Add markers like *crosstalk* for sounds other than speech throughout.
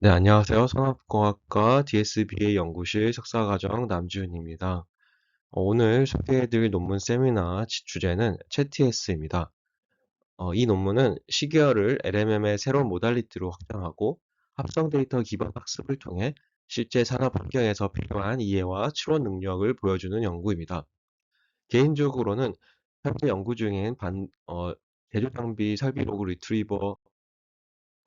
네, 안녕하세요. 산업공학과 DSBA 연구실 석사과정 남지훈입니다. 어, 오늘 소개해드릴 논문 세미나 지- 주제는 채TS입니다. 어, 이 논문은 시계열을 LMM의 새로운 모달리티로 확장하고 합성 데이터 기반 학습을 통해 실제 산업 환경에서 필요한 이해와 추론 능력을 보여주는 연구입니다. 개인적으로는 현재 연구 중인 반, 어, 제조 장비 설비 로그 리트리버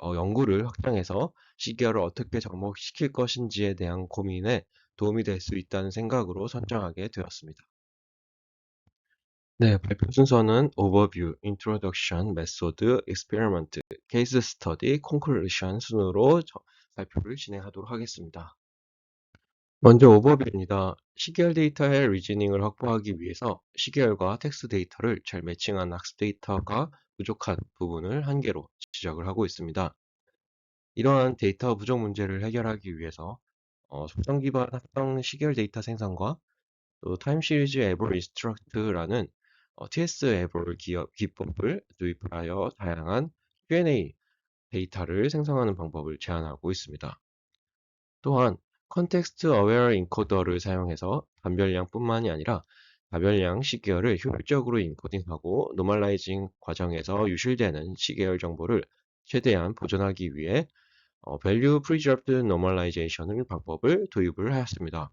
어, 연구를 확장해서 시계열을 어떻게 접목시킬 것인지에 대한 고민에 도움이 될 수 있다는 생각으로 선정하게 되었습니다. 네, 발표 순서는 Overview, Introduction, Method, Experiment, Case Study, Conclusion 순으로 저- 발표를 진행하도록 하겠습니다. 먼저 오버뷰입니다. 시계열 데이터의 리즈닝을 확보하기 위해서 시계열과 텍스트 데이터를 잘 매칭한 학습 데이터가 부족한 부분을 한 개로 지적을 하고 있습니다. 이러한 데이터 부족 문제를 해결하기 위해서 어, 속성 기반 합성 시계열 데이터 생성과 또 타임 시리즈 에볼 인스트럭트라는 어, TS 기업 기법을 도입하여 다양한 Q&A 데이터를 생성하는 방법을 제안하고 있습니다. 또한 컨텍스트 어웨어 인코더를 사용해서 단별량뿐만이 아니라 다별량 시계열을 효율적으로 인코딩하고 노멀라이징 과정에서 유실되는 시계열 정보를 최대한 보존하기 위해 어, Value Preserved Normalization을 방법을 도입을 하였습니다.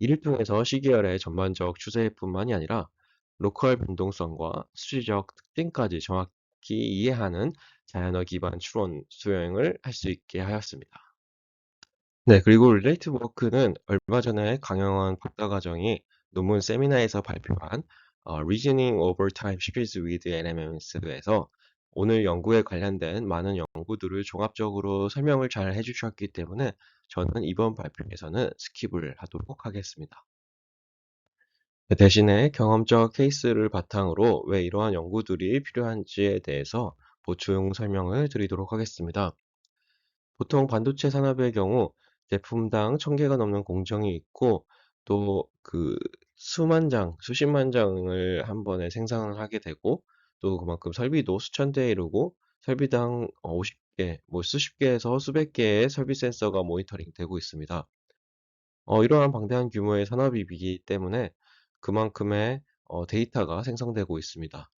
이를 통해서 시계열의 전반적 추세뿐만이 아니라 로컬 변동성과 수치적 특징까지 정확히 이해하는 자연어 기반 추론 수행을 할 수 있게 하였습니다. 네, 그리고 릴레이티브 워크는 얼마 전에 강영원 박사과정이 논문 세미나에서 발표한 어, Reasoning Over Time Series with LMMS에서 오늘 연구에 관련된 많은 연구들을 종합적으로 설명을 잘 해주셨기 때문에 저는 이번 발표에서는 스킵을 하도록 하겠습니다. 네, 대신에 경험적 케이스를 바탕으로 왜 이러한 연구들이 필요한지에 대해서 보충 설명을 드리도록 하겠습니다. 보통 반도체 산업의 경우 제품당 1000개가 넘는 공정이 있고 또 그 수만 장, 수십만 장을 한 번에 생산을 하게 되고 또 그만큼 설비도 수천 대에 이르고 설비당 50 개, 뭐 수십 개에서 수백 개의 설비 센서가 모니터링 되고 있습니다. 어, 이러한 방대한 규모의 산업이기 때문에 그만큼의 어, 데이터가 생성되고 있습니다.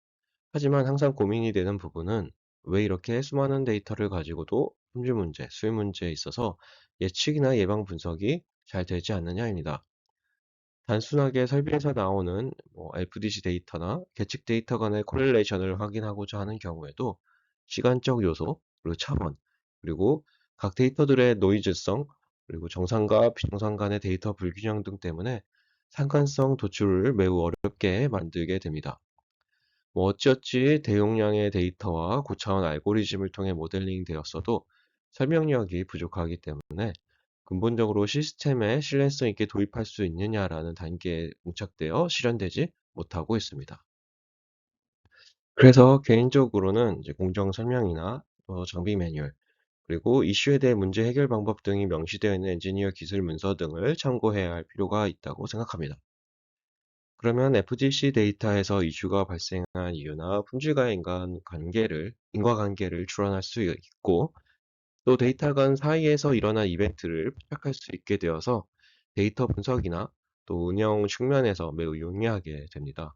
하지만 항상 고민이 되는 부분은 왜 이렇게 수많은 데이터를 가지고도 품질 문제, 수율 문제에 있어서 예측이나 예방 분석이 잘 되지 않느냐입니다. 단순하게 설비에서 나오는 뭐 FDC 데이터나 계측 데이터 간의 코렐레이션을 확인하고자 하는 경우에도 시간적 요소, 그리고 차원, 그리고 각 데이터들의 노이즈성, 그리고 정상과 비정상 간의 데이터 불균형 등 때문에 상관성 도출을 매우 어렵게 만들게 됩니다. 뭐 어찌어찌 대용량의 데이터와 고차원 알고리즘을 통해 모델링 되었어도 설명력이 부족하기 때문에 근본적으로 시스템에 신뢰성 있게 도입할 수 있느냐라는 단계에 봉착되어 실현되지 못하고 있습니다. 그래서 개인적으로는 이제 공정 설명이나 어, 장비 매뉴얼, 그리고 이슈에 대해 문제 해결 방법 등이 명시되어 있는 엔지니어 기술 문서 등을 참고해야 할 필요가 있다고 생각합니다. 그러면 FGC 데이터에서 이슈가 발생한 이유나 품질과의 인간 관계를, 인과관계를 추론할 수 있고, 또 데이터 간 사이에서 일어난 이벤트를 파악할 수 있게 되어서 데이터 분석이나 또 운영 측면에서 매우 용이하게 됩니다.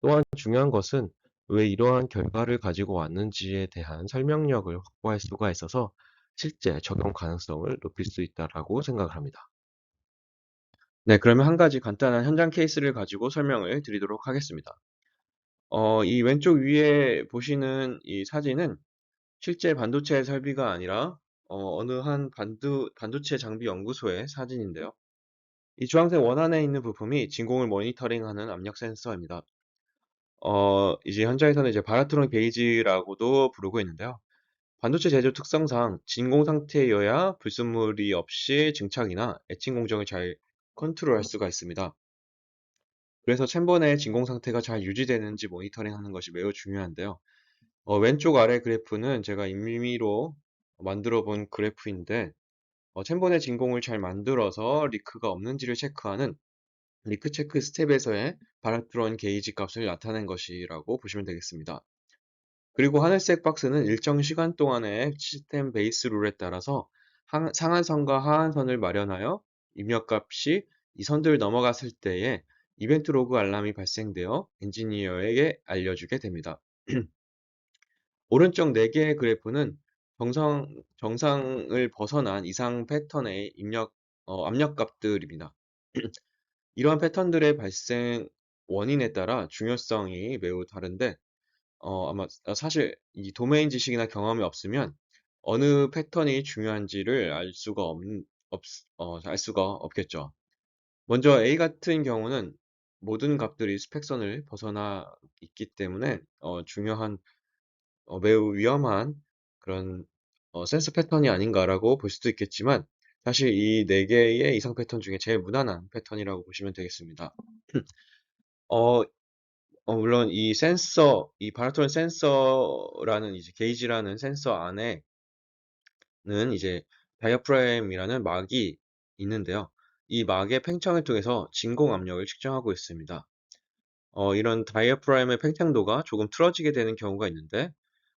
또한 중요한 것은 왜 이러한 결과를 가지고 왔는지에 대한 설명력을 확보할 수가 있어서 실제 적용 가능성을 높일 수 있다라고 생각을 합니다. 네, 그러면 한 가지 간단한 현장 케이스를 가지고 설명을 드리도록 하겠습니다. 어, 이 왼쪽 위에 보시는 이 사진은 실제 반도체 설비가 아니라 어, 느한 반도, 반도체 장비 연구소의 사진인데요. 이 주황색 원 안에 있는 부품이 진공을 모니터링하는 압력 센서입니다. 어, 이제 현장에서는 이제 바라트론 게이지라고도 부르고 있는데요. 반도체 제조 특성상 진공 상태여야 불순물이 없이 증착이나 에칭 공정을 잘 컨트롤할 수가 있습니다. 그래서 챔버 내 진공 상태가 잘 유지되는지 모니터링하는 것이 매우 중요한데요. 어, 왼쪽 아래 그래프는 제가 임의로 만들어 본 그래프인데 어, 내 진공을 잘 만들어서 리크가 없는지를 체크하는 리크 체크 스텝에서의 바라트론 게이지 값을 나타낸 것이라고 보시면 되겠습니다. 그리고 하늘색 박스는 일정 시간 동안의 시스템 베이스 룰에 따라서 하- 상한선과 하한선을 마련하여 입력값이 이 선들을 넘어갔을 때에 이벤트 로그 알람이 발생되어 엔지니어에게 알려주게 됩니다. *clears throat* 오른쪽 4개의 그래프는 정상, 정상을 벗어난 이상 패턴의 입력, 어, 압력값들입니다. *clears throat* 이러한 패턴들의 발생 원인에 따라 중요성이 매우 다른데, 어, 아마 사실 이 도메인 지식이나 경험이 없으면 어느 패턴이 중요한지를 알 수가 없, 없, 어, 알 수가 없겠죠. 먼저 A 같은 경우는 모든 값들이 스펙선을 벗어나 있기 때문에 어, 중요한 어, 매우 위험한 그런 어, 센서 패턴이 아닌가라고 볼 수도 있겠지만 사실 이 네 개의 이상 패턴 중에 제일 무난한 패턴이라고 보시면 되겠습니다. *clears throat* 어, 어, 물론 이 센서, 이 바라톤 센서라는 이제 게이지라는 센서 안에는 이제 다이어프램이라는 막이 있는데요. 이 막의 팽창을 통해서 진공 압력을 측정하고 있습니다. 어, 이런 다이어프램의 팽창도가 조금 틀어지게 되는 경우가 있는데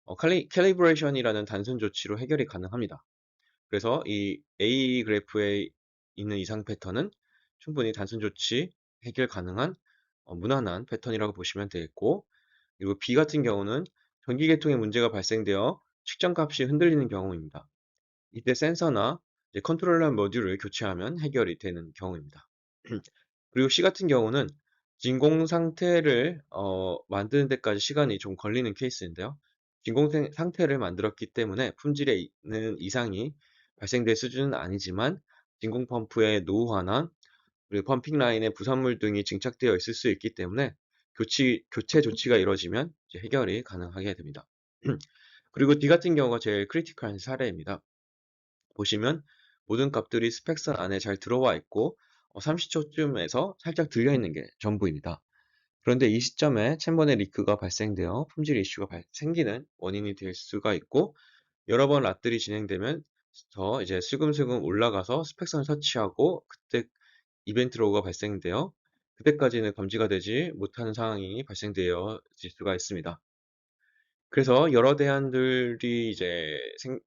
어, 캘리브레이션이라는 단순 조치로 해결이 가능합니다. 그래서 이 A 그래프에 있는 이상 패턴은 충분히 단순 조치 해결 가능한 어, 무난한 패턴이라고 보시면 되겠고 그리고 B 같은 경우는 전기 계통에 문제가 발생되어 측정값이 흔들리는 경우입니다. 이때 센서나 컨트롤러 모듈을 교체하면 해결이 되는 경우입니다. *clears throat* 그리고 C 같은 경우는 진공 상태를 어, 만드는 데까지 시간이 좀 걸리는 케이스인데요. 진공 생- 상태를 만들었기 때문에 품질에 있는 이상이 발생될 수준은 아니지만 진공 펌프의 노후화나 그리고 펌핑 라인에 부산물 등이 증착되어 있을 수 있기 때문에 교치, 교체 조치가 이루어지면 해결이 가능하게 됩니다. *clears throat* 그리고 D 같은 경우가 제일 크리티컬한 사례입니다. 보시면 모든 값들이 스펙선 안에 잘 들어와 있고 30초쯤에서 살짝 들려 있는 게 전부입니다. 그런데 이 시점에 챔버 내 리크가 발생되어 품질 이슈가 발- 생기는 원인이 될 수가 있고 여러 번 랍들이 진행되면 더 이제 슬금슬금 올라가서 스펙선을 터치하고 그때 이벤트 로그가 발생되어 그때까지는 감지가 되지 못하는 상황이 발생되어질 수가 있습니다. 그래서 여러 대안들이 이제 생,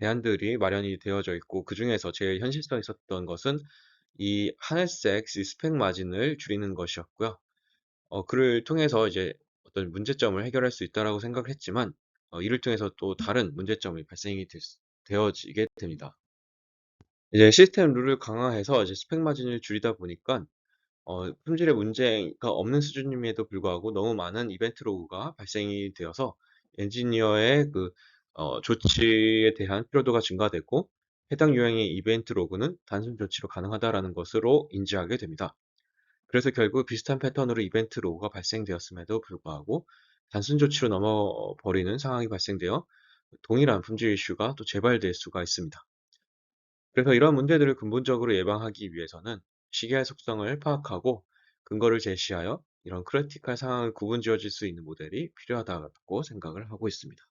대안들이 마련이 되어져 있고 그 중에서 제일 현실성 있었던 것은 이 하늘색 이 스펙 마진을 줄이는 것이었고요. 어, 그를 통해서 이제 어떤 문제점을 해결할 수 있다라고 생각을 했지만 어, 이를 통해서 또 다른 문제점이 발생이 될 수- 되어지게 됩니다. 이제 시스템 룰을 강화해서 이제 스펙 마진을 줄이다 보니까 어, 품질에 문제가 없는 수준임에도 불구하고 너무 많은 이벤트 로그가 발생이 되어서 엔지니어의 그 어, 조치에 대한 피로도가 증가되고 해당 유형의 이벤트 로그는 단순 조치로 가능하다라는 것으로 인지하게 됩니다. 그래서 결국 비슷한 패턴으로 이벤트 로그가 발생되었음에도 불구하고 단순 조치로 넘어버리는 상황이 발생되어 동일한 품질 이슈가 또 재발될 수가 있습니다. 그래서 이런 문제들을 근본적으로 예방하기 위해서는 시계의 속성을 파악하고 근거를 제시하여 이런 크리티컬 상황을 구분 지어질 수 있는 모델이 필요하다고 생각을 하고 있습니다.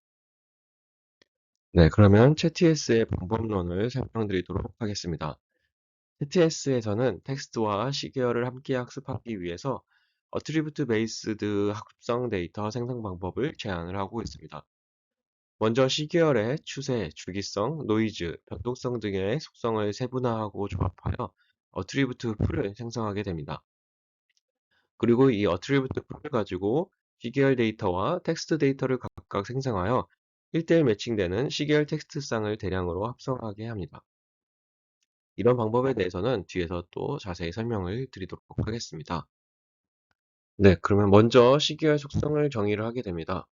네, 그러면 채TS의 방법론을 설명드리도록 하겠습니다. 채TS에서는 텍스트와 시계열을 함께 학습하기 위해서 어트리뷰트 베이스드 학습성 데이터 생성 방법을 제안을 하고 있습니다. 먼저 시계열의 추세, 주기성, 노이즈, 변동성 등의 속성을 세분화하고 조합하여 어트리뷰트 풀을 생성하게 됩니다. 그리고 이 어트리뷰트 풀을 가지고 시계열 데이터와 텍스트 데이터를 각각 생성하여 1대1 매칭되는 시계열 텍스트쌍을 대량으로 합성하게 합니다. 이런 방법에 대해서는 뒤에서 또 자세히 설명을 드리도록 하겠습니다. 네, 그러면 먼저 시계열 속성을 정의를 하게 됩니다.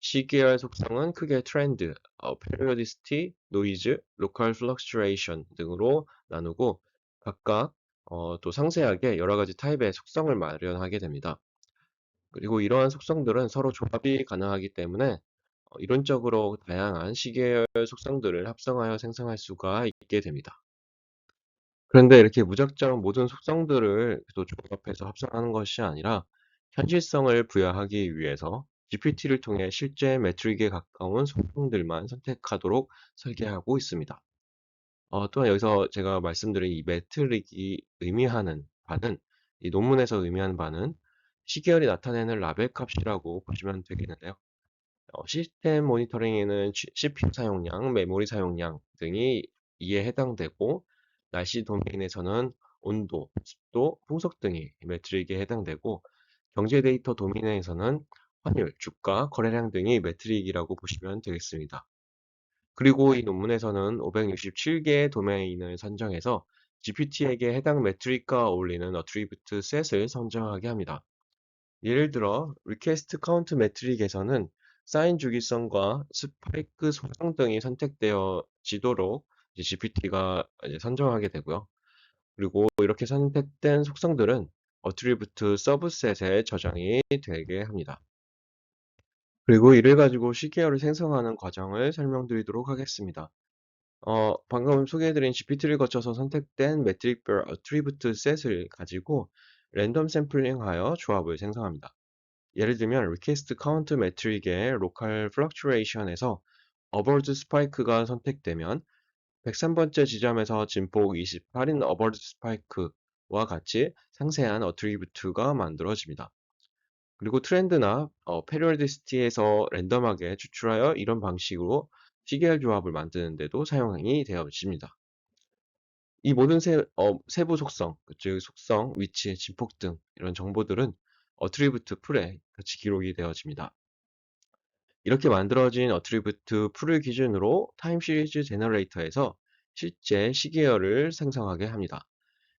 시계열 속성은 크게 트렌드, 어, periodicity, noise, local fluctuation 등으로 나누고 각각 어, 또 상세하게 여러 가지 타입의 속성을 마련하게 됩니다. 그리고 이러한 속성들은 서로 조합이 가능하기 때문에 어, 이론적으로 다양한 시계열 속성들을 합성하여 생성할 수가 있게 됩니다. 그런데 이렇게 무작정 모든 속성들을 또 조합해서 합성하는 것이 아니라 현실성을 부여하기 위해서 GPT를 통해 실제 매트릭에 가까운 속성들만 선택하도록 설계하고 있습니다. 어, 또한 여기서 제가 말씀드린 이 매트릭이 의미하는 바는 이 논문에서 의미하는 바는 시계열이 나타내는 라벨 값이라고 보시면 되겠는데요. 어, 시스템 모니터링에는 CPU 사용량, 메모리 사용량 등이 이에 해당되고 날씨 도메인에서는 온도, 습도, 풍속 등이 매트릭에 해당되고 경제 데이터 도메인에서는 환율, 주가, 거래량 등이 매트릭이라고 보시면 되겠습니다. 그리고 이 논문에서는 567개의 도메인을 선정해서 GPT에게 해당 매트릭과 어울리는 어트리뷰트 셋을 선정하게 합니다. 예를 들어 request count 매트릭에서는 사인 주기성과 스파이크 속성 등이 선택되어 지도록 GPT가 선정하게 되고요. 그리고 이렇게 선택된 속성들은 어트리뷰트 서브셋에 저장이 되게 합니다. 그리고 이를 가지고 시계열을 생성하는 과정을 설명드리도록 하겠습니다. 어, 방금 소개해드린 GPT를 거쳐서 선택된 매트릭별 어트리뷰트 셋을 가지고 랜덤 샘플링하여 조합을 생성합니다. 예를 들면 request count 매트릭의 local fluctuation에서 어버드 스파이크가 선택되면 103번째 지점에서 진폭 28인 어버드 스파이크와 같이 상세한 어트리뷰트가 만들어집니다. 그리고 트렌드나 어, 페리오디시티에서 랜덤하게 추출하여 이런 방식으로 시계열 조합을 만드는 데도 사용이 되어집니다. 이 모든 세, 어, 세부 속성, 즉 속성, 위치, 진폭 등 이런 정보들은 어트리뷰트 풀에 같이 기록이 되어집니다. 이렇게 만들어진 어트리뷰트 풀을 기준으로 타임 시리즈 제너레이터에서 실제 시계열을 생성하게 합니다.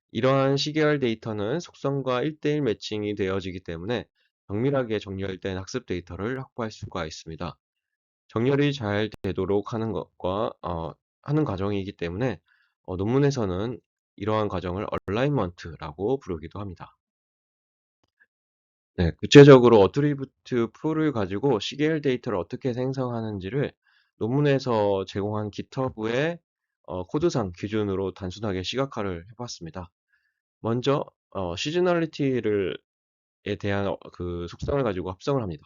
이러한 시계열 데이터는 속성과 1대1 매칭이 되어지기 때문에 정밀하게 정렬된 학습 데이터를 확보할 수가 있습니다. 정렬이 잘 되도록 하는 것과 어, 하는 과정이기 때문에 어, 논문에서는 이러한 과정을 얼라이먼트라고 부르기도 합니다. 네, 구체적으로 어트리뷰트 풀을 가지고 시계열 데이터를 어떻게 생성하는지를 논문에서 제공한 GitHub의 어, 코드상 기준으로 단순하게 시각화를 해 봤습니다. 먼저 어, 시즈널리티를 에 대한 어, 그 속성을 가지고 합성을 합니다.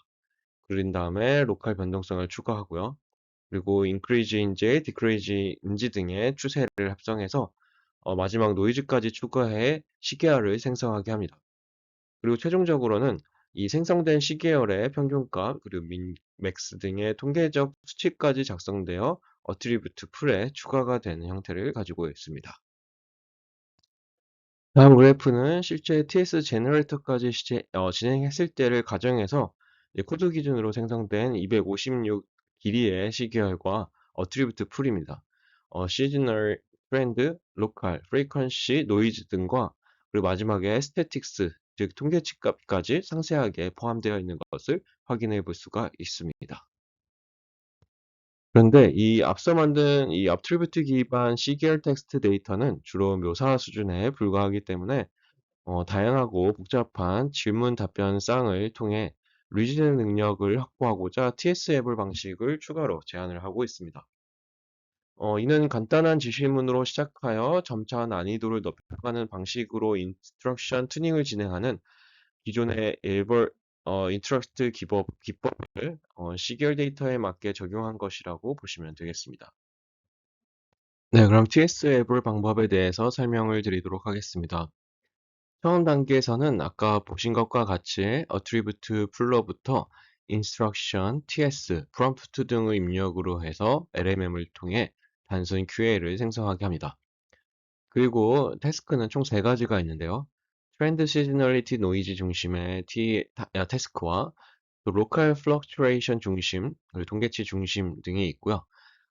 그린 다음에 로컬 변동성을 추가하고요. 그리고 increase인지 decrease인지 등의 추세를 합성해서 어, 마지막 노이즈까지 추가해 시계열을 생성하게 합니다. 그리고 최종적으로는 이 생성된 시계열의 평균값 그리고 민, 맥스 등의 통계적 수치까지 작성되어 어트리뷰트 풀에 추가가 되는 형태를 가지고 있습니다. 다음 그래프는 실제 TS 제너레이터까지 어, 진행했을 때를 가정해서 코드 기준으로 생성된 256 길이의 시계열과 어트리뷰트 풀입니다. 어, 시즈널, 트렌드, 로컬, 프리퀀시, 노이즈 등과 그리고 마지막에 스태틱스, 즉 통계치 값까지 상세하게 포함되어 있는 것을 확인해 볼 수가 있습니다. 그런데 이 앞서 만든 이 attribute 기반 CQL 텍스트 데이터는 주로 묘사 수준에 불과하기 때문에 어, 다양하고 복잡한 질문 답변 쌍을 통해 리즈닝 능력을 확보하고자 TS 앱을 방식을 추가로 제안을 하고 있습니다. 어, 이는 간단한 지시문으로 시작하여 점차 난이도를 높여가는 방식으로 인스트럭션 튜닝을 진행하는 기존의 앱을 어, 인트럭트 기법, 기법을 어, 시계열 데이터에 맞게 적용한 것이라고 보시면 되겠습니다. 네, 그럼 TS 앱을 방법에 대해서 설명을 드리도록 하겠습니다. 처음 단계에서는 아까 보신 것과 같이 attribute 풀로부터 instruction, TS, prompt 등의 입력으로 해서 LMM을 통해 단순 QA를 생성하게 합니다. 그리고 태스크는 총 세 가지가 있는데요. 트렌드 시즈널리티 노이즈 중심의 T, 타, 태스크와 로컬 플럭츄레이션 중심, 그리고 동계치 중심 등이 있고요.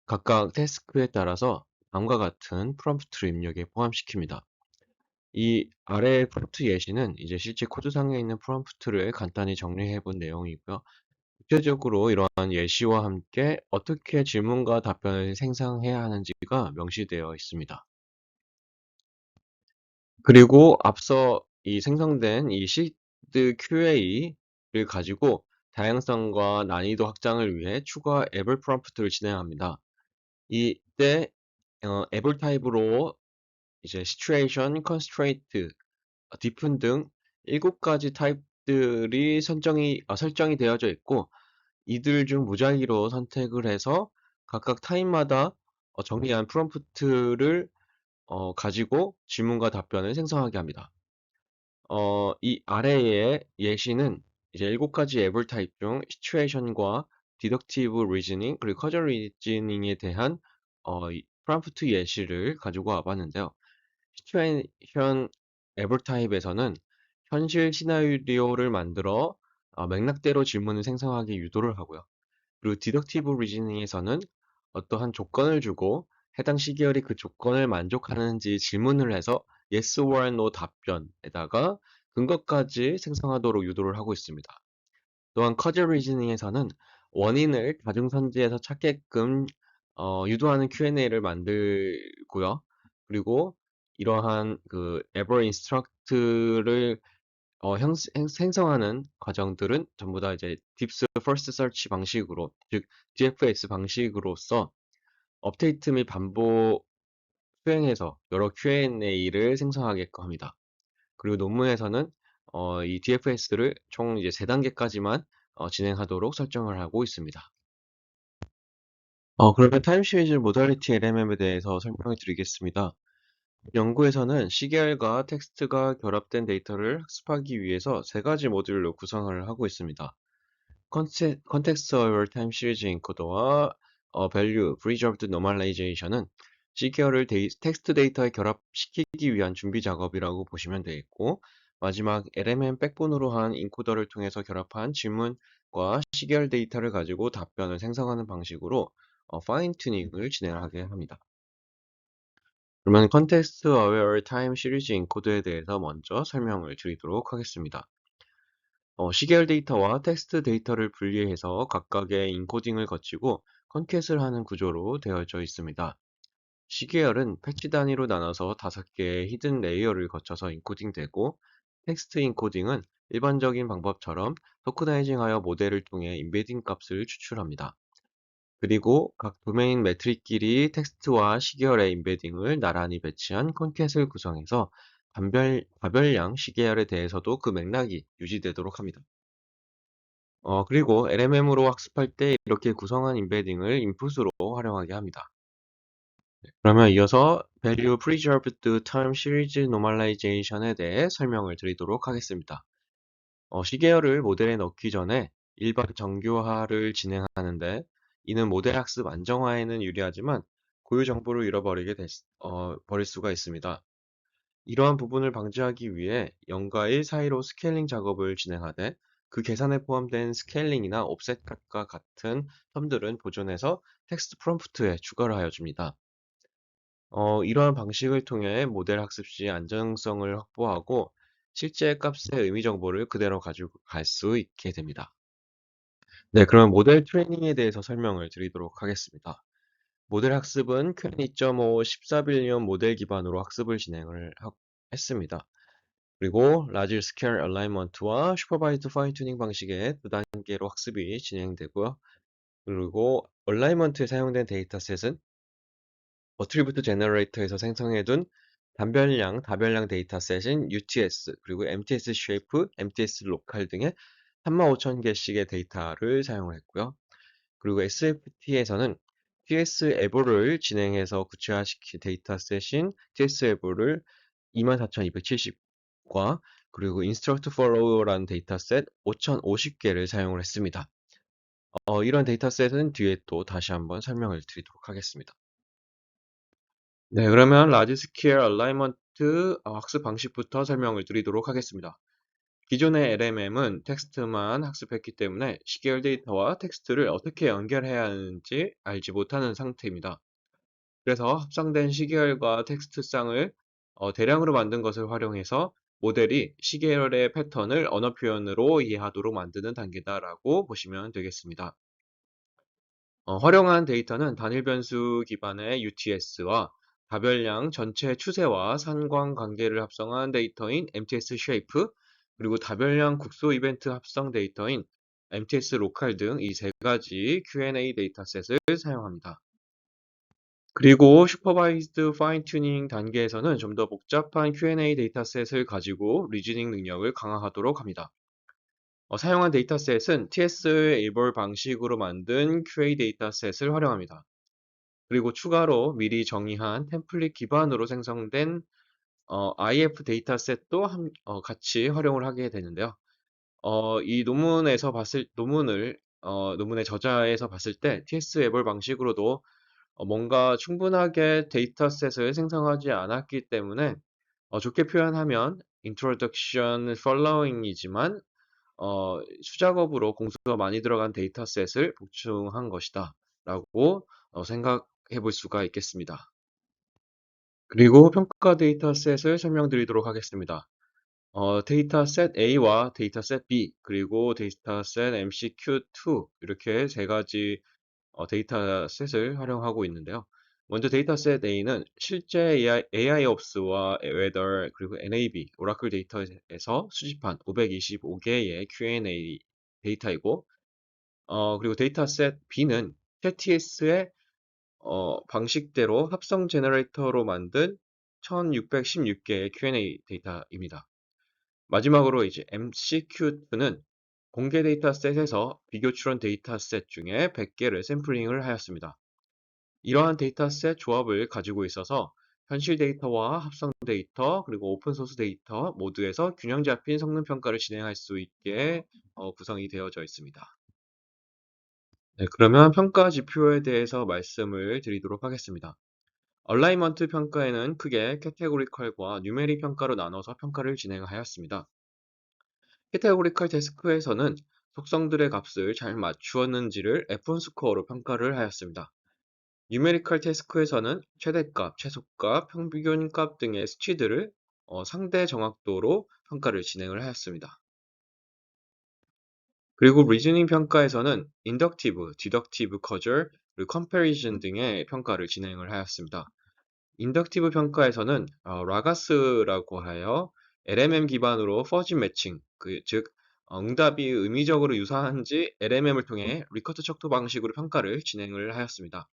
각각 태스크에 따라서 다음과 같은 프롬프트를 입력에 포함시킵니다. 이 아래 프롬프트 예시는 이제 실제 코드상에 있는 프롬프트를 간단히 정리해 본 내용이고요. 구체적으로 이러한 예시와 함께 어떻게 질문과 답변을 생성해야 하는지가 명시되어 있습니다. 그리고 앞서 이 생성된 이 시드 QA를 가지고 다양성과 난이도 확장을 위해 추가 앱을 프롬프트를 진행합니다. 이때 어, 앱을 타입으로 이제 situation, constraint, diff은 등 7가지 타입들이 선정이, 어, 설정이 되어져 있고 이들 중 무작위로 선택을 해서 각각 타입마다 어, 정리한 프롬프트를 어, 가지고 질문과 답변을 생성하게 합니다. 어, 이 아래의 예시는 이제 7가지 앱을 타입 중 situation과 디덕티브 리즈닝 그리고 커저 리즈닝에 대한 어, 프롬프트 예시를 가지고 와봤는데요. 시츄에이션 에버 타입에서는 현실 시나리오를 만들어 어, 맥락대로 질문을 생성하게 유도를 하고요. 그리고 디덕티브 리즈닝에서는 어떠한 조건을 주고 해당 시계열이 그 조건을 만족하는지 질문을 해서 yes or no 답변에다가 근거까지 생성하도록 유도를 하고 있습니다. 또한 커즈 리즈닝에서는 원인을 다중선지에서 찾게끔 어, 유도하는 Q&A를 만들고요. 그리고 이러한 그 ever instruct를 어, 형, 생성하는 과정들은 전부 다 이제 딥스 퍼스트 서치 방식으로 즉 DFS 방식으로서 업데이트 및 반복 수행해서 여러 Q&A를 생성하게끔 합니다. 그리고 논문에서는 어, 이 DFS를 총 이제 세 단계까지만 어, 진행하도록 설정을 하고 있습니다. 어, 그러면 타임 시리즈 모달리티 LMM에 대해서 설명을 드리겠습니다. 연구에서는 시계열과 텍스트가 결합된 데이터를 학습하기 위해서 세 가지 모듈로 구성을 하고 있습니다. 컨텍스트 어웨어 타임 시리즈 인코더와 어, value preserved normalization은 시계열을 데이, 텍스트 데이터에 결합시키기 위한 준비 작업이라고 보시면 되겠고 마지막 LMM 백본으로 한 인코더를 통해서 결합한 질문과 시계열 데이터를 가지고 답변을 생성하는 방식으로 어, 파인 튜닝을 진행하게 합니다. 그러면 컨텍스트 어웨어 타임 시리즈 인코드에 대해서 먼저 설명을 드리도록 하겠습니다. 어, 시계열 데이터와 텍스트 데이터를 분리해서 각각의 인코딩을 거치고 컨캣을 하는 구조로 되어져 있습니다. 시계열은 패치 단위로 나눠서 다섯 개의 히든 레이어를 거쳐서 인코딩되고 텍스트 인코딩은 일반적인 방법처럼 토크나이징하여 모델을 통해 인베딩 값을 추출합니다. 그리고 각 도메인 매트릭끼리 텍스트와 시계열의 인베딩을 나란히 배치한 컨캣을 구성해서 반별, 과별량 시계열에 대해서도 그 맥락이 유지되도록 합니다. 어, 그리고 LMM으로 학습할 때 이렇게 구성한 인베딩을 인풋으로 활용하게 합니다. 네, 그러면 이어서 Value Preserved Time Series Normalization에 대해 설명을 드리도록 하겠습니다. 어, 시계열을 모델에 넣기 전에 일반 정교화를 진행하는데 이는 모델 학습 안정화에는 유리하지만 고유 정보를 잃어버리게 될, 어, 버릴 수가 있습니다. 이러한 부분을 방지하기 위해 0과 1 사이로 스케일링 작업을 진행하되 그 계산에 포함된 스케일링이나 옵셋과 같은 텀들은 보존해서 텍스트 프롬프트에 추가를 하여 줍니다. 어, 이러한 방식을 통해 모델 학습 시 안정성을 확보하고 실제 값의 의미 정보를 그대로 가지고 갈 수 있게 됩니다. 네, 그럼 모델 트레이닝에 대해서 설명을 드리도록 하겠습니다. 모델 학습은 q 2.5 14빌리언 모델 기반으로 학습을 진행을 하, 했습니다. 그리고 라지 스케일 얼라이먼트와 슈퍼바이드 파인 튜닝 방식의 두 단계로 학습이 진행되고요. 그리고 얼라이먼트에 사용된 데이터셋은 어트리뷰트 제너레이터에서 생성해둔 단별량, 다별량 데이터셋인 UTS, 그리고 MTS 쉐이프, MTS 로컬 등의 35,000개씩의 데이터를 사용을 했고요. 그리고 SFT에서는 TS 에버를 진행해서 구체화시킨 데이터셋인 TS 에버를 24,270과 그리고 instruct follow라는 데이터셋 5,050개를 사용을 했습니다. 어, 이런 데이터셋은 뒤에 또 다시 한번 설명을 드리도록 하겠습니다. 네, 그러면 라지 스케일 얼라이먼트 학습 방식부터 설명을 드리도록 하겠습니다. 기존의 LMM은 텍스트만 학습했기 때문에 시계열 데이터와 텍스트를 어떻게 연결해야 하는지 알지 못하는 상태입니다. 그래서 합성된 시계열과 텍스트쌍을 어, 대량으로 만든 것을 활용해서 모델이 시계열의 패턴을 언어 표현으로 이해하도록 만드는 단계다라고 보시면 되겠습니다. 어, 활용한 데이터는 단일 변수 기반의 UTS와 가별량 전체 추세와 상관 관계를 합성한 데이터인 MTS 쉐이프, 그리고 다별량 국소 이벤트 합성 데이터인 MTS 로컬 등 이 세 가지 Q&A 데이터셋을 사용합니다. 그리고 슈퍼바이즈드 파인 튜닝 단계에서는 좀 더 복잡한 Q&A 데이터셋을 가지고 리즈닝 능력을 강화하도록 합니다. 어, 사용한 데이터셋은 TS 에이볼 방식으로 만든 QA 데이터셋을 활용합니다. 그리고 추가로 미리 정의한 템플릿 기반으로 생성된 어, IF 데이터셋도 한, 어, 같이 활용을 하게 되는데요. 어, 이 논문에서 봤을 논문을 어, 논문의 저자에서 봤을 때 TS 앱을 방식으로도 어, 뭔가 충분하게 데이터셋을 생성하지 않았기 때문에 어, 좋게 표현하면 introduction following이지만 어, 수작업으로 공수가 많이 들어간 데이터셋을 보충한 것이다 라고 어, 생각해 볼 수가 있겠습니다. 그리고 평가 데이터셋을 설명드리도록 하겠습니다. 어, 데이터셋 A와 데이터셋 B, 그리고 데이터셋 MCQ2 이렇게 세 가지 어, 데이터셋을 활용하고 있는데요. 먼저 데이터셋 A는 실제 AI, AIOPS와 Weather 그리고 NAB, 오라클 데이터에서 수집한 525개의 Q&A 데이터이고 어, 그리고 데이터셋 B는 KTS의 어, 방식대로 합성 제너레이터로 만든 1616개의 Q&A 데이터입니다. 마지막으로 이제 MCQ2는 공개 데이터셋에서 비교 추론 데이터셋 중에 100개를 샘플링을 하였습니다. 이러한 데이터셋 조합을 가지고 있어서 현실 데이터와 합성 데이터 그리고 오픈소스 데이터 모두에서 균형 잡힌 성능 평가를 진행할 수 있게 어, 구성이 되어져 있습니다. 네, 그러면 평가 지표에 대해서 말씀을 드리도록 하겠습니다. 얼라이먼트 평가에는 크게 캐테고리컬과 뉴메리 평가로 나눠서 평가를 진행하였습니다. 캐테고리컬 데스크에서는 속성들의 값을 잘 맞추었는지를 F1 스코어로 평가를 하였습니다. 뉴메리컬 태스크에서는 최대값, 최소값, 평균값 등의 수치들을 어, 상대 정확도로 평가를 진행을 하였습니다. 그리고 리즈닝 평가에서는 인덕티브, 디덕티브 커절, 그리고 컴패리즌 등의 평가를 진행을 하였습니다. 인덕티브 평가에서는 어, 라가스라고 하여 LMM 기반으로 퍼진 매칭, 그, 즉 어, 응답이 의미적으로 유사한지 LMM을 통해 리커트 척도 방식으로 평가를 진행을 하였습니다.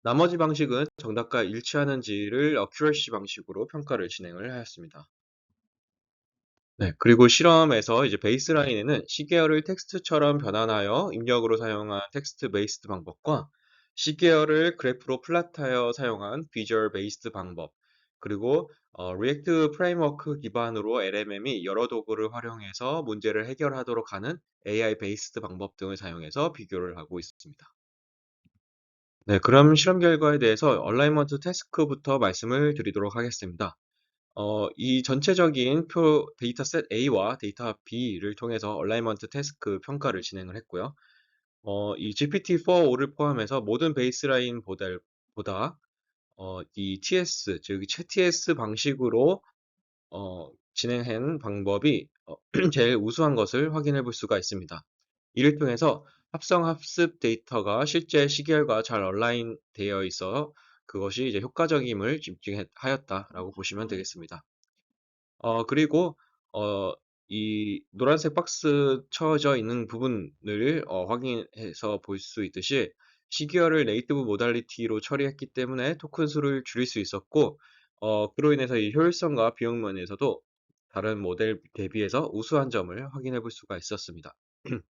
나머지 방식은 정답과 일치하는지를 어큐러시 방식으로 평가를 진행을 하였습니다. 네, 그리고 실험에서 이제 베이스라인에는 시계열을 텍스트처럼 변환하여 입력으로 사용한 텍스트 베이스드 방법과 시계열을 그래프로 플랫하여 사용한 비주얼 베이스드 방법, 그리고 어, 리액트 프레임워크 기반으로 LMM이 여러 도구를 활용해서 문제를 해결하도록 하는 AI 베이스드 방법 등을 사용해서 비교를 하고 있습니다. 네, 그럼 실험 결과에 대해서 얼라이먼트 태스크부터 말씀을 드리도록 하겠습니다. 어, 이 전체적인 표 데이터셋 A와 데이터 B를 통해서 얼라이먼트 태스크 평가를 진행을 했고요. 어, 이 GPT-4.5를 포함해서 모든 베이스라인 모델보다 어, 이 TS, 즉 TS 방식으로 어, 진행한 방법이 어, *clears throat* 제일 우수한 것을 확인해 볼 수가 있습니다. 이를 통해서 합성 합습 데이터가 실제 시계열과 잘 얼라인 되어 있어 그것이 이제 효과적임을 집중하였다라고 보시면 되겠습니다. 어, 그리고 어, 이 노란색 박스 쳐져 있는 부분을 어, 확인해서 볼 수 있듯이 시계열을 네이티브 모달리티로 처리했기 때문에 토큰 수를 줄일 수 있었고 어, 그로 인해서 이 효율성과 비용 면에서도 다른 모델 대비해서 우수한 점을 확인해 볼 수가 있었습니다. *clears throat*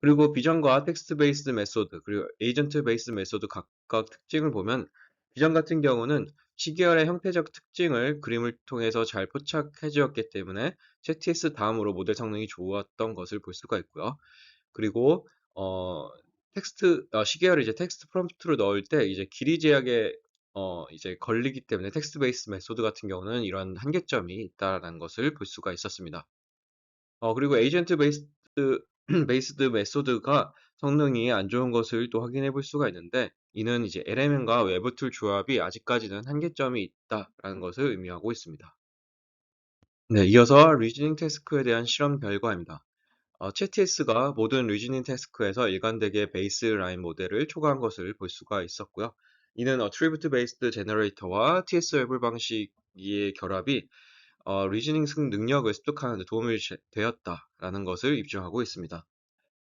그리고 비전과 텍스트 베이스 메소드, 그리고 에이전트 베이스 메소드 각 각 특징을 보면 비전 같은 경우는 시계열의 형태적 특징을 그림을 통해서 잘 포착해 주었기 때문에 ZTS 다음으로 모델 성능이 좋았던 것을 볼 수가 있고요. 그리고 어, 텍스트 어, 시계열을 이제 텍스트 프롬프트로 넣을 때 이제 길이 제약에 어, 이제 걸리기 때문에 텍스트 베이스 메소드 같은 경우는 이런 한계점이 있다라는 것을 볼 수가 있었습니다. 어, 그리고 에이전트 베이스 *clears throat* 베이스드 메소드가 성능이 안 좋은 것을 또 확인해 볼 수가 있는데 이는 이제 LMM과 외부 툴 조합이 아직까지는 한계점이 있다라는 것을 의미하고 있습니다. 네, 이어서 리즈닝 태스크에 대한 실험 결과입니다. 어, 채TS가 모든 리즈닝 태스크에서 일관되게 베이스 라인 모델을 초과한 것을 볼 수가 있었고요. 이는 어트리뷰트 베이스드 제너레이터와 TS 웹을 방식의 결합이 어, 리즈닝 승 능력을 습득하는 데 도움이 되었다라는 것을 입증하고 있습니다.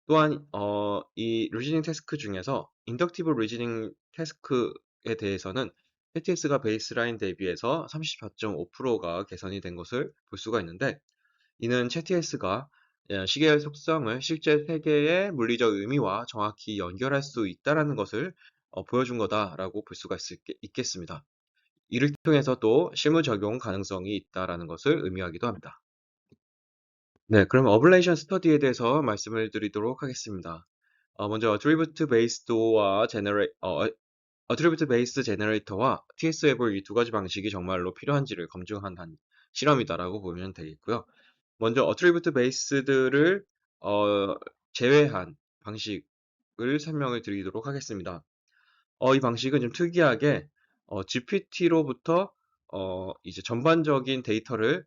또한 어, 이 리즈닝 태스크 중에서 인덕티브 리즈닝 태스크에 대해서는 KTS가 베이스라인 대비해서 34.5%가 개선이 된 것을 볼 수가 있는데 이는 KTS가 예, 시계의 속성을 실제 세계의 물리적 의미와 정확히 연결할 수 있다는 것을 어, 보여준 거다라고 볼 수가 있, 겠습니다 이를 통해서 또 실무 적용 가능성이 있다라는 것을 의미하기도 합니다. 네, 그럼 어블레이션 스터디에 대해서 말씀을 드리도록 하겠습니다. 어, 먼저 attribute based와 generate, 어, attribute based generator와 TS 앱을 이 두 가지 방식이 정말로 필요한지를 검증한 한 실험이다라고 보면 되겠고요. 먼저 attribute based를 어, 제외한 방식을 설명을 드리도록 하겠습니다. 어, 이 방식은 좀 특이하게 어, GPT로부터 어, 이제 전반적인 데이터를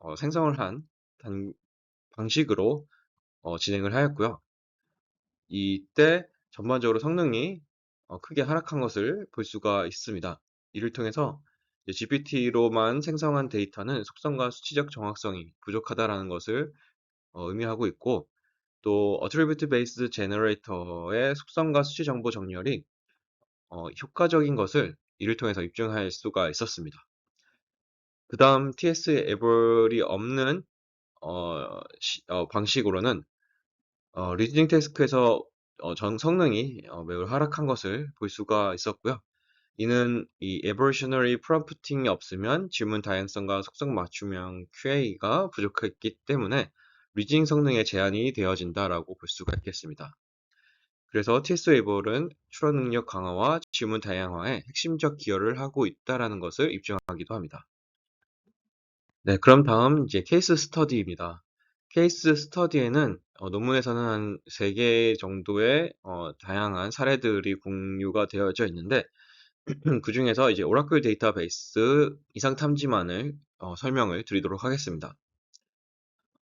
어, 생성을 한 단- 방식으로 어, 진행을 하였고요. 이때 전반적으로 성능이 어, 크게 하락한 것을 볼 수가 있습니다. 이를 통해서 GPT로만 생성한 데이터는 속성과 수치적 정확성이 부족하다라는 것을 어, 의미하고 있고 또 Attribute Based Generator의 속성과 수치 정보 정렬이 어, 효과적인 것을 이를 통해서 입증할 수가 있었습니다. 그 다음 TS 에벌이 없는 어, 시- 어, 방식으로는 어, 리즈닝 태스크에서 어, 전 성능이 어, 매우 하락한 것을 볼 수가 있었고요. 이는 이 evolutionary prompting이 없으면 질문 다양성과 속성 맞춤형 QA가 부족했기 때문에 리즈닝 성능에 제한이 되어진다라고 볼 수가 있겠습니다. 그래서 TS-웨이볼은 추론 능력 강화와 질문 다양화에 핵심적 기여를 하고 있다라는 것을 입증하기도 합니다. 네, 그럼 다음 이제 케이스 스터디입니다. 케이스 스터디에는 어, 논문에서는 한 3개 정도의 어, 다양한 사례들이 공유가 되어져 있는데 *clears throat* 그 중에서 이제 오라클 데이터베이스 이상 탐지만을 어, 설명을 드리도록 하겠습니다.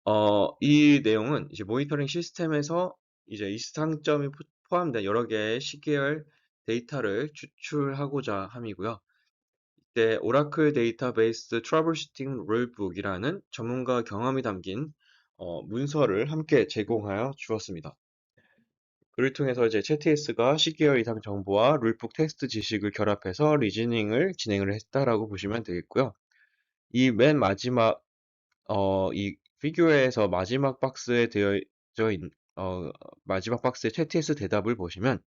어, 이 내용은 이제 모니터링 시스템에서 이제 이상점이 포- 포함된 여러 개의 시계열 데이터를 추출하고자 함이고요. 이때 오라클 데이터베이스 트러블슈팅 룰북이라는 전문가 경험이 담긴 어, 문서를 함께 제공하여 주었습니다. 그를 통해서 이제 채티에스가 10개월 이상 정보와 룰북 텍스트 지식을 결합해서 리즈닝을 진행을 했다라고 보시면 되겠고요. 이 맨 마지막 어, 이 피규어에서 마지막 박스에 되어져 있는 어, 마지막 박스의 채티에스 대답을 보시면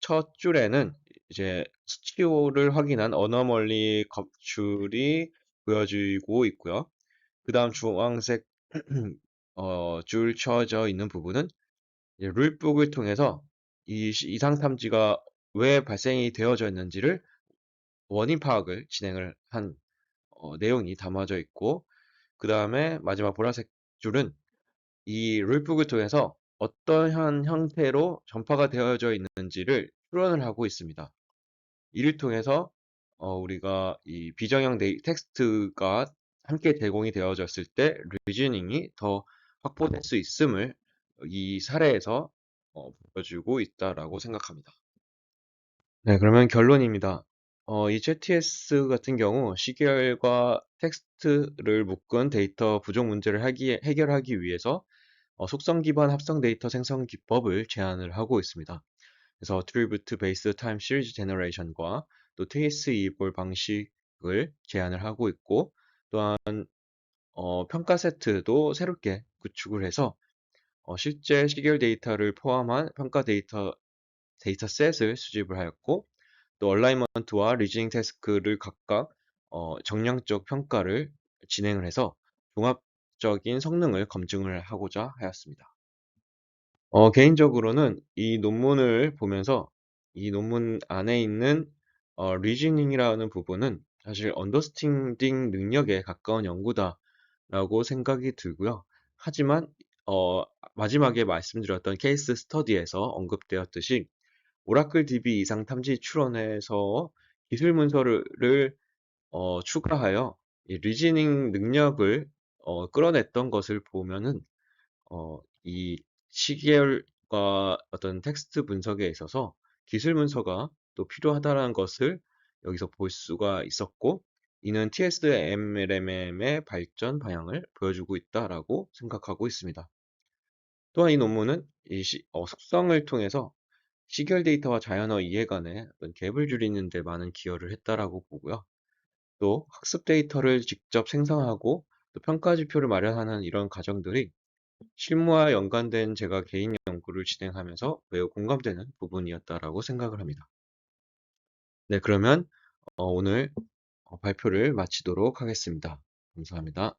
첫 줄에는 이제 수치호를 확인한 어너멀리 겁줄이 보여지고 있고요. 그 다음 주황색 *clears throat* 어, 줄 쳐져 있는 부분은 룰북을 통해서 이 시- 이상 탐지가 왜 발생이 되어져 있는지를 원인 파악을 진행을 한 어, 내용이 담아져 있고 그 다음에 마지막 보라색 줄은 이 룰북을 통해서 어떠한 형태로 전파가 되어져 있는지를 추론을 하고 있습니다. 이를 통해서 어, 우리가 이 비정형 데이, 텍스트가 함께 제공이 되어졌을 때 리즈닝이 더 확보될 수 있음을 이 사례에서 어, 보여주고 있다라고 생각합니다. 네, 그러면 결론입니다. 어, 이 ZTS 같은 경우 시계열과 텍스트를 묶은 데이터 부족 문제를 하기, 해결하기 위해서 어, 속성 기반 합성 데이터 생성 기법을 제안을 하고 있습니다. 그래서 Attribute Series Generation과 또 TS-eval 방식을 제안을 하고 있고 또한 어, 평가 세트도 새롭게 구축을 해서 어, 실제 시계열 데이터를 포함한 평가 데이터 데이터셋을 수집을 하였고 또 얼라이먼트와 리즈닝 태스크를 각각 어, 정량적 평가를 진행을 해서 종합적인 성능을 검증을 하고자 하였습니다. 어, 개인적으로는 이 논문을 보면서 이 논문 안에 있는 어, 리즈닝이라는 부분은 사실 언더스탠딩 능력에 가까운 연구다라고 생각이 들고요. 하지만 어, 마지막에 말씀드렸던 케이스 스터디에서 언급되었듯이 오라클 DB 이상 탐지 추론에서 기술 문서를 어, 추가하여 이 리즈닝 능력을 어, 끌어냈던 것을 보면은 어, 이 시계열과 어떤 텍스트 분석에 있어서 기술 문서가 또 필요하다는 것을 여기서 볼 수가 있었고 이는 TSMLM의 발전 방향을 보여주고 있다라고 생각하고 있습니다. 또한 이 논문은 이 시, 어, 속성을 통해서 시결 데이터와 자연어 이해 간의 갭을 줄이는 데 많은 기여를 했다라고 보고요. 또 학습 데이터를 직접 생성하고 또 평가 지표를 마련하는 이런 과정들이 실무와 연관된 제가 개인 연구를 진행하면서 매우 공감되는 부분이었다라고 생각을 합니다. 네, 그러면 어, 오늘 어, 발표를 마치도록 하겠습니다. 감사합니다.